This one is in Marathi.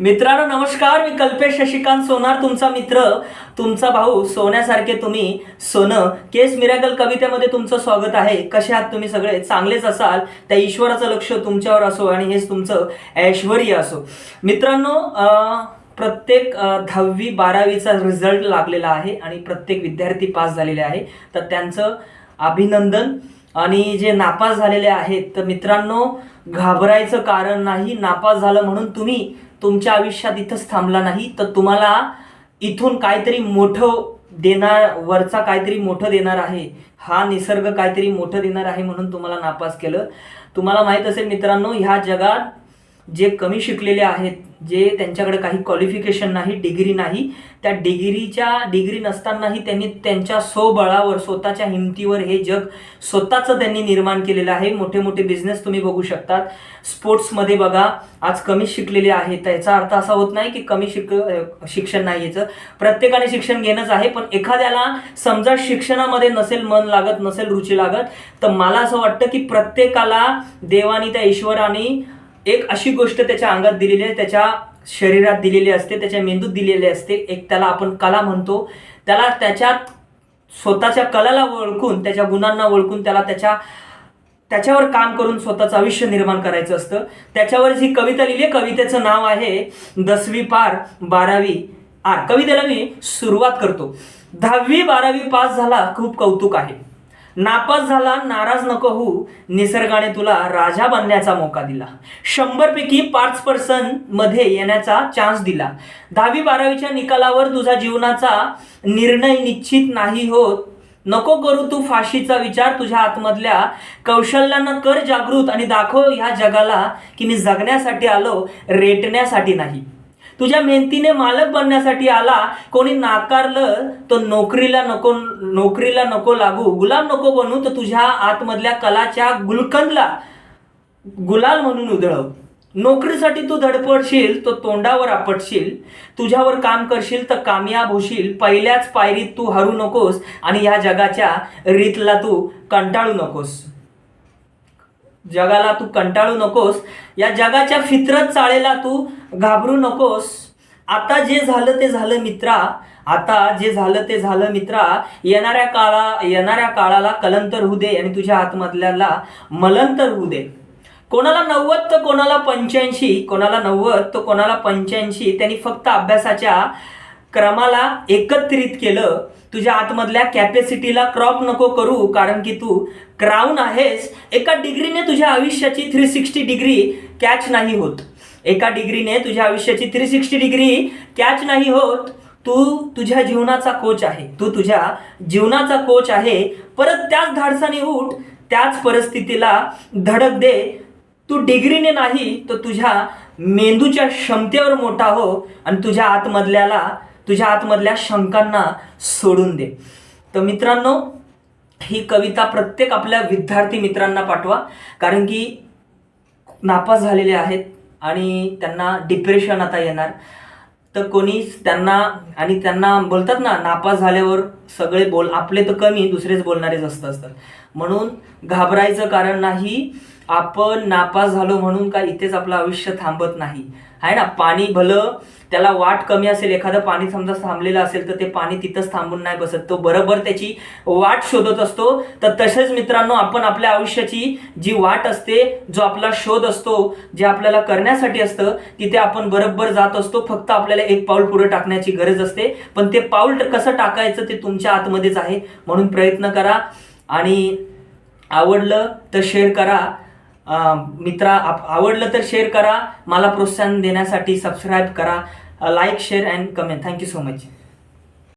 मित्रांनो नमस्कार मी कल्पेश शशिकांत सोनार तुमचा मित्र तुमचा भाऊ सोन्यासारखे तुम्ही सोनं केस मिरॅकल कवितेमध्ये तुमचं स्वागत आहे. कसे आहात तुम्ही सगळे? चांगलेच असाल? त्या ईश्वराचं लक्ष तुमच्यावर असो आणि हेच तुमचं ऐश्वर्य असो. मित्रांनो प्रत्येक दहावी बारावीचा रिझल्ट लागलेला आहे आणि प्रत्येक विद्यार्थी पास झालेले आहे. तर त्यांचं अभिनंदन. आणि जे नापास झालेले आहेत तर मित्रांनो घाबरायचं कारण नाही नापास झालं म्हणून तुम्ही तुमच्या आयुष्यात इथंच थांबला नाही. तर तुम्हाला इथून काहीतरी मोठं देणार वरचा काहीतरी मोठं देणार आहे. हा निसर्ग काहीतरी मोठं देणार आहे म्हणून तुम्हाला नापास केलं. तुम्हाला माहीत असेल मित्रांनो ह्या जगात जे कमी शिकलेले आहेत जे त्यांच्याकडे काही क्वालिफिकेशन नाही डिग्री नाही त्या डिग्रीच्या डिग्री नसतानाही त्यांनी त्यांच्या स्वबळावर स्वतःच्या हिमतीवर हे जग स्वतःचं त्यांनी निर्माण केलेलं आहे. मोठे मोठे बिझनेस तुम्ही बघू शकतात. स्पोर्ट्समध्ये बघा आज कमी शिकलेले आहेत. याचा अर्थ असा होत नाही की कमी शिक शिक्षण नाही याचं प्रत्येकाने शिक्षण घेणंच आहे पण एखाद्याला समजा शिक्षणामध्ये नसेल मन लागत नसेल रुची लागत तर मला असं वाटतं की प्रत्येकाला देवानी त्या ईश्वराने एक अशी गोष्ट त्याच्या अंगात दिलेली आहे त्याच्या शरीरात दिलेली असते त्याच्या मेंदूत दिलेली असते. एक त्याला आपण कला म्हणतो. त्याला त्याच्यात स्वतःच्या कलाला ओळखून त्याच्या गुणांना ओळखून त्याला त्याच्या त्याच्यावर काम करून स्वतःचं आयुष्य निर्माण करायचं असतं. त्याच्यावर जी कविता लिहिली आहे, कवितेचं नाव आहे दसवी पार बारावी आर. कवितेला मी सुरुवात करतो. दहावी बारावी पास झाला खूप कौतुक आहे. नापास झाला नाराज नको होऊ. निसर्गाने तुला राजा बनण्याचा मोका दिला. शंभरपैकी पाच पर्सनमध्ये येण्याचा चान्स दिला. दहावी बारावीच्या निकालावर तुझा जीवनाचा निर्णय निश्चित नाही होत. नको करू तू फाशीचा विचार तुझ्या आतमधल्या कौशल्यांना कर जागृत आणि दाखव ह्या जगाला की मी जगण्यासाठी आलो रेटण्यासाठी नाही. तुझ्या मेहनतीने मालक बनण्यासाठी आला कोणी नाकारलं तर नोकरीला नको नोकरीला नको लागू. गुलाम नको बनू तर तुझ्या आतमधल्या कलाच्या गुलकंदला गुलाल म्हणून उधळव. नोकरीसाठी तू धडपडशील तो तोंडावर आपटशील. तुझ्यावर काम करशील तर कामयाब होशील. पहिल्याच पायरीत तू हरू नकोस आणि ह्या जगाच्या रीतला तू कंटाळू नकोस. जगाला तू कंटाळू नकोस या जगाच्या फितरत चाळेला तू घाबरू नकोस. आता जे झालं ते झालं मित्रा आता जे झालं ते झालं मित्रा. येणाऱ्या काळा येणाऱ्या काळाला कलंतर होऊ दे आणि तुझ्या आतमधल्याला मलंतर होऊ दे. कोणाला नव्वद तर कोणाला पंच्याऐंशी कोणाला नव्वद तर कोणाला पंच्याऐंशी त्यांनी फक्त अभ्यासाच्या क्रमाला एकत्रित केलं तुझ्या आतमधल्या कॅपॅसिटीला क्रॉप नको करू कारण की तू क्राऊन आहेस. एका डिग्रीने तुझ्या आयुष्याची थ्री सिक्स्टी डिग्री कॅच नाही होत. एका डिग्रीने तुझ्या आयुष्याची थ्री सिक्स्टी डिग्री कॅच नाही होत. तू तुझ्या जीवनाचा कोच आहे. तू तुझ्या जीवनाचा कोच आहे. परत त्याच धाडसाने उठ त्याच परिस्थितीला धडक दे. तू डिग्रीने नाही तर तुझ्या मेंदूच्या क्षमतेवर मोठा हो आणि तुझ्या आतमधल्याला तुझ्या आतमधल्या शंकांना सोडून दे. तर मित्रांनो ही कविता प्रत्येक आपल्या विद्यार्थी मित्रांना पाठवा. कारण की नापास झालेले आहेत आणि त्यांना डिप्रेशन आता येणार. तर कोणीच त्यांना आणि त्यांना बोलतात ना नापास झाल्यावर सगळे बोल आपले तर कमी दुसरेच बोलणारे जास्त असतात. म्हणून घाबरायचं कारण नाही. आपण नापास झालो म्हणून का इथेच आपलं आयुष्य थांबत नाही. आहे ना? पाणी भलं त्याला वाट कमी असेल एखादं पाणी समजा थांबलेलं असेल तर ते पाणी तिथंच थांबून नाही बसत. तो बरोबर त्याची वाट शोधत असतो. तर तसेच मित्रांनो आपण आपल्या आयुष्याची जी वाट असते जो आपला शोध असतो जे आपल्याला करण्यासाठी असतं तिथे आपण बरोबर जात असतो. फक्त आपल्याला एक पाऊल पुढे टाकण्याची गरज असते. पण ते पाऊल कसं टाकायचं ते तुमच्या आतमध्येच आहे. म्हणून प्रयत्न करा. आणि आवडलं तर शेअर करा. मित्रा आप- आवडलं तर शेअर करा. मला प्रोत्साहन देण्यासाठी सबस्क्राईब करा. Like share and comment thank you so much